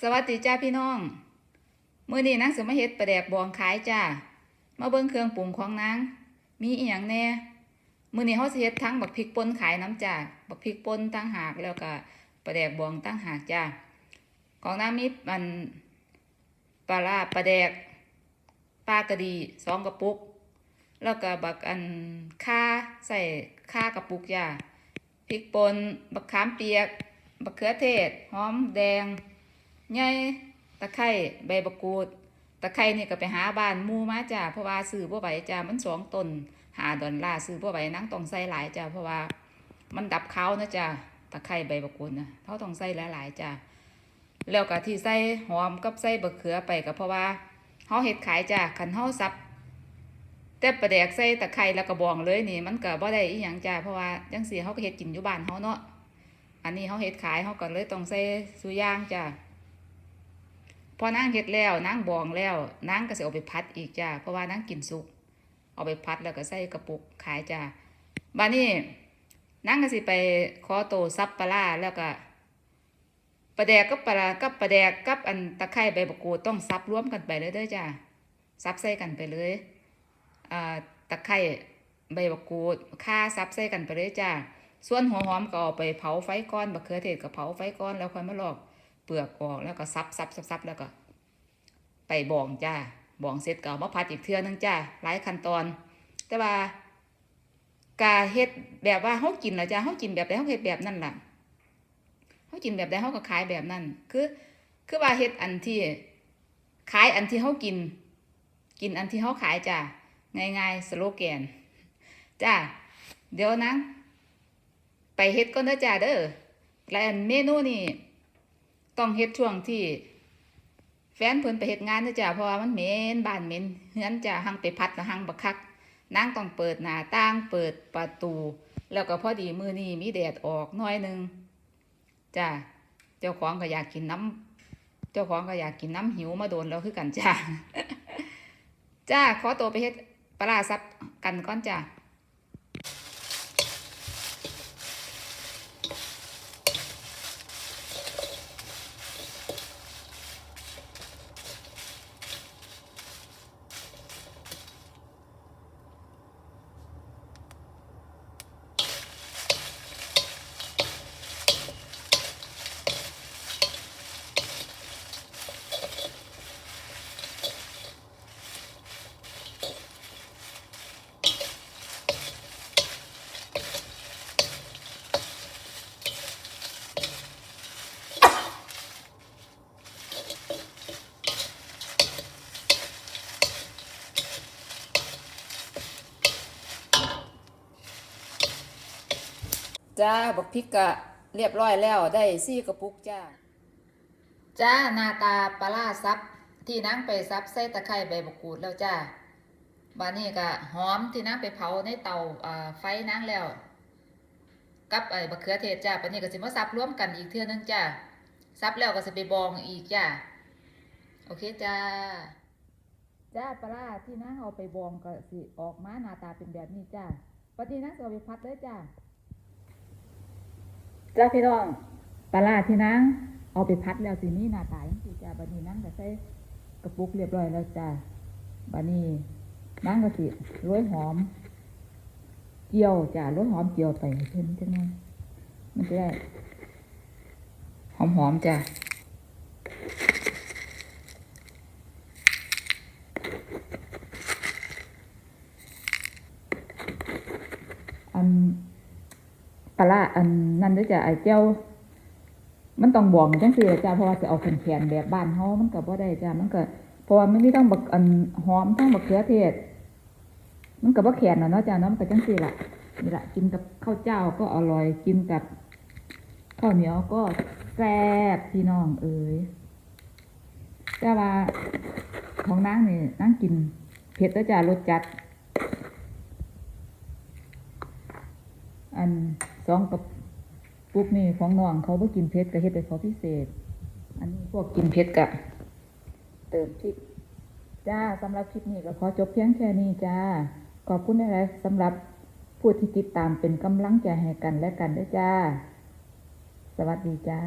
สวัสดีจ้าพี่น้อง มื้อนี้นางสมเฮ็ดปลาแดกบองขายจ้า มาเบิ่งเครื่องปรุงของนาง มีอีหยังแน่ มื้อนี้เฮาสิเฮ็ดทั้งบักพริกป่นขายน้ำจ้า บักพริกป่นตั้งหากแล้วก็ปลาแดกบองตั้งหากจ้า ของนางมีมันปลาร้าปลาแดกปลากระดีสองกระปุก แล้วก็บักอันข่าใส่ข่ากระปุกจ้า พริกป่นบักขามเปียกบักเขือเทศหอมแดง ใหญ่ตะไคร้ใบบักกูด ตะไคร้นี่ก็ไปหาบ้านมูมาจ้าเพราะว่าซื้อบ่ไหวจ้ามันสองตนหาดอลลาร์ซื้อบ่ไหวนั่งต้องใส่หลายจ้าเพราะว่ามันดับเขานะจ้าตะไคร้ใบบักกูดนะเขาต้องใส่หลายๆจ้าแล้วก็ที่ใส่หอมกับใส่บักเขือไปก็เพราะว่าเฮาเฮ็ดขายจ้าคันเฮาสับแต่ประแดกใส่ตะไคร้แล้วก็บองเลยนี่ มันก็บ่ได้อีหยังจ้าเพราะว่าจังซี่เฮาก็เฮ็ดกินอยู่บ้านเฮาเนาะอันนี้เฮาเฮ็ดขายเฮาก็เลยต้องใส่สุย่างจ้า พอนางเฮ็ดแล้วนางบองแล้วนางก็สิเอาไปพัดอีกจ้าเพราะว่านางกินสุก เอาไปพัดแล้วก็ใส่กระปุกขายจ้าบัดนี้นางก็สิไปขอโตซับปลาแล้วก็ปลาแดกกับปลากับปลาแดกกับอันตะไคร้ใบมะกรูดต้องซับรวมกันไปเลยเด้อจ้าซับใส่กันไปเลยอ่าตะไคร้ใบมะกรูดข่าซับใส่กันไปเลยจ้าส่วนหัวหอมก็เอาไปเผาไฟก้อนบักเขือเทศก็เผาไฟก้อนแล้วค่อยมาลอก เปลือกออกแล้วก็ซับซับซับซับแล้วก็ ไปบองจ้าบองเสร็จก็เอามาพัดอีกเทื่อนึงจ้าหลายขั้นตอน แต่ว่ากาเฮ็ดแบบว่าเฮากินละจ้าเฮากินแบบใดเฮาเฮ็ดแบบนั้นล่ะเฮากินแบบใดเฮาก็ขายแบบนั้น คือ คือว่าเฮ็ดอันที่ขายอันที่เฮากิน กินอันที่เฮาขายจ้าง่ายๆสโลแกนจ้าเดี๋ยวนะ ไปเฮ็ดก่อนเด้อจ้าเด้อและอันเมนูนี่ ต้องเฮ็ดช่วงที่ แฟนเพิ่นไปเฮ็ดงานนะจ้ะเพราะว่ามันเหม็นบ้านเหม็นเฮือนจ้ะหังไปพัดนะหังบักคักนางต้องเปิดหน้าต่างเปิดประตู แล้วก็พอดีมือนี้มีแดดออกน้อยหนึงจ้ะเจ้าของก็อยากกินน้ำเจ้าของก็อยากกินน้ำหิวมาโดนแล้วคือกันจ้ะจ้าขอตัวไปเฮ็ดปลาร้าซับกันก่อนจ้ะ จ้าบักพริกกะเรียบร้อยแล้วได้ซี่กระปุกจ้า จ้าหน้าตาปลาร้าซับที่นางไปซับใส่ตะไคร้ใบมะกรูดแล้วจ้าบานนี้ก็หอมที่นางไปเผาในเตาอ่าไฟนางแล้ว กับไอ้บะเขือเทศจ้าปานนี้ก็สิมาซับรวมกันอีกเทื่อนึงจ้าซับแล้วก็สิไปบองอีกจ้าโอเคจ้าจ้าปลาร้าที่นางเอาไปบองก็สิออกมาหน้าตาเป็นแบบนี้จ้าปานนี้นางก็เอาไปพัดเลยจ้า จ้าพี่น้องปลาที่นางเอาไปพัดแล้วสินี้หน้าตาจังซี่จ้าบัดนี้นางก็ใส่กระปุกเรียบร้อยแล้วจ้าบัดนี้นางก็สิโรยหอม เจียวจ้าโรยหอมเจียวไปเพิ่นจังได๋มันจะได้หอมๆจ้าอัน ปลาอันนั้นด้อจ้ะไอ้เจ้ามันต้องบองจังซี่ละจ้ะเพราะว่าจะเอาแข็งๆแบบบ้านเฮามันก็บ่ได้จ้ะมันก็เพราะว่ามันมีทั้งบักอันหอมทั้งบักเขือเทศ มันก็บ่แข็งน่ะเนาะจ้ะเนาะมันก็จังซี่ล่ะนี่ล่ะกินกับข้าวเจ้าก็อร่อยกินกับข้าวเหนียวก็แซ่บพี่น้องเอ้ยแต่ว่าของนางนี่นางกินเผ็ดเด้อจ้ะรสจัด อัน สองกับปุ๊บนี่ของน้องเขาบ่กินเผ็ดก็เฮ็ดให้เขาพิเศษ อันนี้พวกกินเผ็ดกะ เติมพริกจ้าสำหรับคลิปนี้ก็ขอจบเพียงแค่นี้จ้า ขอบคุณหลายๆสำหรับผู้ที่ติดตามเป็นกำลังใจให้กันและกันด้วยจ้า สวัสดีจ้า